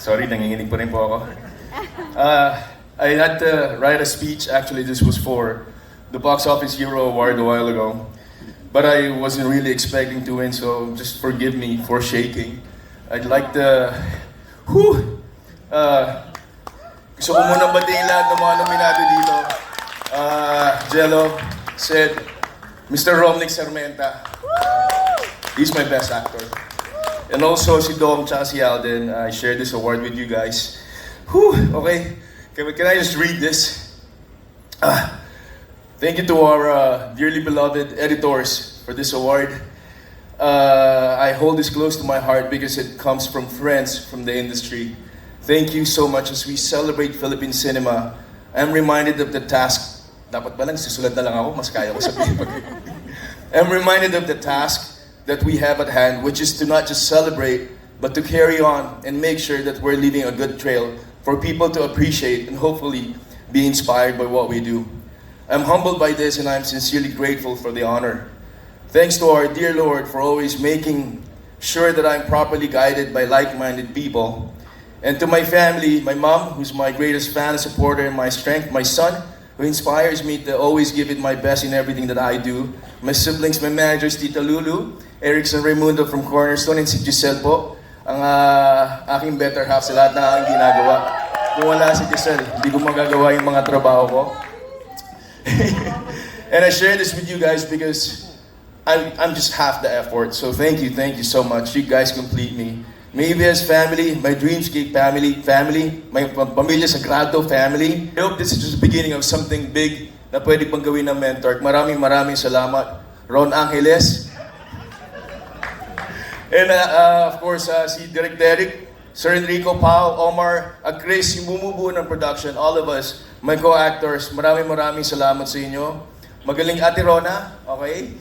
Sorry, nanginginig pa rin po ako. Uh, I had to write a speech. Actually, this was for the Box Office Hero Award a while ago. But I wasn't really expecting to win, so just forgive me for shaking. I'd like to... Whew! Uh, gusto ko munang batiin lahat ng mga nominado dito. Uh, Jello said, Mr. Romnick Sarmenta. He's my best actor. And also si Dom tsaka si Alden, I share this award with you guys. Whew, okay. Can, can I just read this? Ah, thank you to our uh, dearly beloved editors for this award. Uh, I hold this close to my heart because it comes from friends from the industry. Thank you so much as we celebrate Philippine cinema. I'm reminded of the task. Dapat ba lang susulat na lang ako? Mas kaya ko sabihin. I'm reminded of the task that we have at hand, which is to not just celebrate, but to carry on and make sure that we're leaving a good trail for people to appreciate and hopefully be inspired by what we do. I'm humbled by this and I'm sincerely grateful for the honor. Thanks to our dear Lord for always making sure that I'm properly guided by like minded people. And to my family, my mom, who's my greatest fan and supporter and my strength, my son, who inspires me to always give it my best in everything that I do, my siblings, my managers, Tita Lulu, Erickson Raimundo from Cornerstone, and si Giselle po, ang ah, aking better half sa lahat ng aking ginagawa. Kung wala si Giselle, hindi ko magagawa yung mga trabaho ko. and I share this with you guys because I'm, I'm just half the effort. So thank you, thank you so much. You guys complete me. Maybe as family, my Dreamscape family, family, my pa- Pamilya Sagrado family. I hope this is just the beginning of something big na pwede pang gawin ng mentor. Maraming maraming salamat. Ron Angeles. And uh, uh, of course, uh, si Direk Derek, Sir Enrico Pao, Omar, at Chris, yung bumubuo ng production, all of us, my co-actors, maraming maraming salamat sa inyo. Magaling Ate Rona, okay?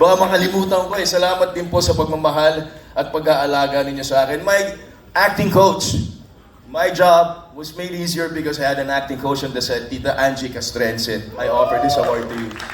Baka makalimutan ko eh. Salamat din po sa pagmamahal at pag-aalaga ninyo sa akin. My acting coach, my job was made easier because I had an acting coach on the set, Tita Angie Castrense. I offer this award to you.